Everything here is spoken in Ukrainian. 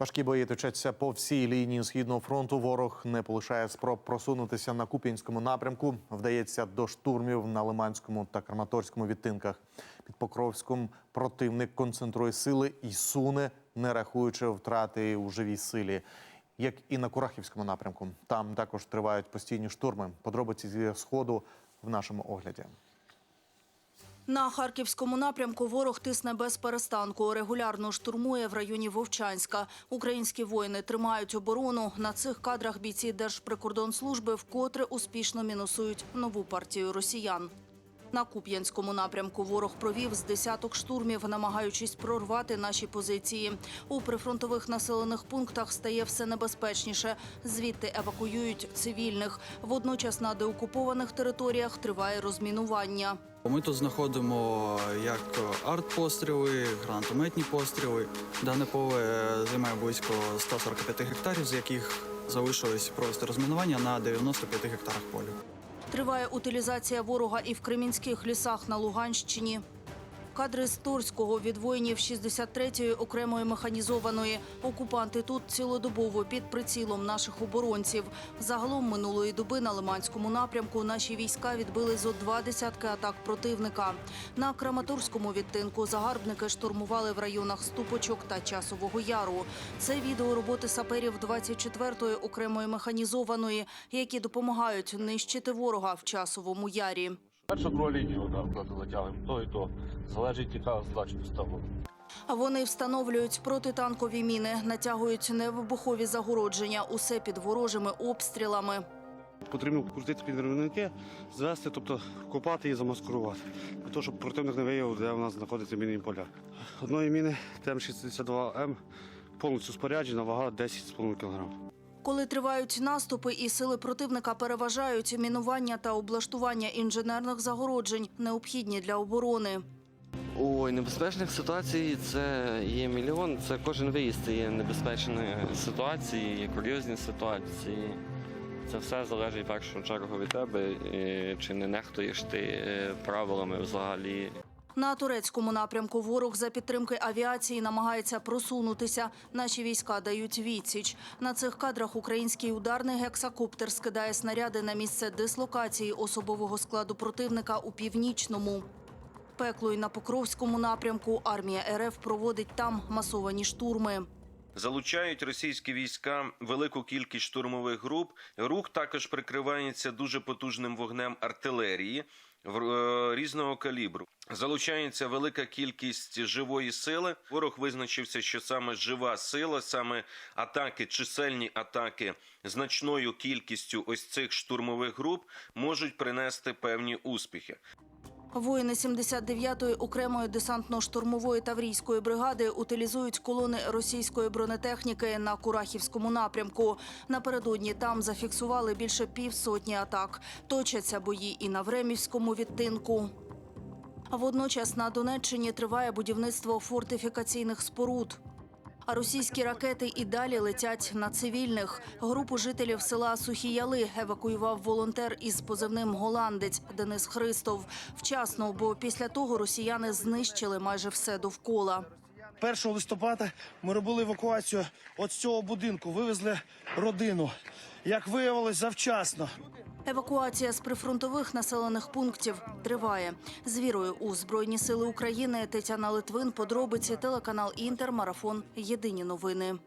Важкі бої точаться по всій лінії східного фронту. Ворог не полишає спроб просунутися на Куп'янському напрямку. Вдається до штурмів на Лиманському та Краматорському відтинках. Під Покровськом противник концентрує сили і суне, не рахуючи втрати у живій силі. Як і на Курахівському напрямку, там також тривають постійні штурми. Подробиці зі сходу в нашому огляді. На харківському напрямку ворог тисне без перестанку. Регулярно штурмує в районі Вовчанська. Українські воїни тримають оборону. На цих кадрах бійці Держприкордонслужби вкотре успішно мінусують нову партію росіян. На Куп'янському напрямку ворог провів з десяток штурмів, намагаючись прорвати наші позиції. У прифронтових населених пунктах стає все небезпечніше. Звідти евакуюють цивільних. Водночас на деокупованих територіях триває розмінування. Ми тут знаходимо як арт-постріли, гранатометні постріли. Дане поле займає близько 145 гектарів, з яких залишилось просто розмінування на 95 гектарах полю. Триває утилізація ворога і в кремінських лісах на Луганщині. Кадри з Торського від воїнів 63-ї окремої механізованої. Окупанти тут цілодобово під прицілом наших оборонців. Загалом минулої доби на Лиманському напрямку наші війська відбили зо два десятки атак противника. На Краматорському відтинку загарбники штурмували в районах Ступочок та Часового Яру. Це відео роботи саперів 24-ї окремої механізованої, які допомагають нищити ворога в Часовому Ярі. Першу другу лінію да, вкладу то і то. Залежить, яка здача поставила. А Вони встановлюють протитанкові міни, натягують невибухові загородження. Усе під ворожими обстрілами. Потрібно крутити підривники, звести, тобто копати і замаскурувати. Для того, щоб противник не виявив, де у нас знаходяться мінні поля. Одної міни ТМ-62М повністю споряджена, вага 10,5 кг. Коли тривають наступи і сили противника переважають, мінування та облаштування інженерних загороджень необхідні для оборони. Ой, небезпечних ситуацій це є мільйон. Це кожен виїзд є небезпечні ситуації, курйозні ситуації. Це все залежить першу чергу від тебе, чи не нехтуєш ти е, правилами взагалі. На турецькому напрямку ворог за підтримки авіації намагається просунутися. Наші війська дають відсіч. На цих кадрах український ударний гексакоптер скидає снаряди на місце дислокації особового складу противника у північному. Пекло й на Покровському напрямку армія РФ проводить там масовані штурми. Залучають російські війська велику кількість штурмових груп. Рух також прикривається дуже потужним вогнем артилерії різного калібру. Залучається велика кількість живої сили. Ворог визначився, що саме жива сила, саме атаки, чисельні атаки значною кількістю ось цих штурмових груп можуть принести певні успіхи. Воїни 79-ї окремої десантно-штурмової таврійської бригади утилізують колони російської бронетехніки на Курахівському напрямку. Напередодні там зафіксували більше півсотні атак. Точаться бої і на Времівському відтинку. Водночас на Донеччині триває будівництво фортифікаційних споруд. А російські ракети і далі летять на цивільних. Групу жителів села Сухі Яли евакуював волонтер із позивним Голландець Денис Христов. Вчасно, бо після того росіяни знищили майже все довкола. 1 листопада ми робили евакуацію от з цього будинку, вивезли родину. Як виявилось, завчасно. Евакуація з прифронтових населених пунктів триває. З вірою у Збройні сили України Тетяна Литвин, подробиці, телеканал Інтер, марафон. Єдині новини.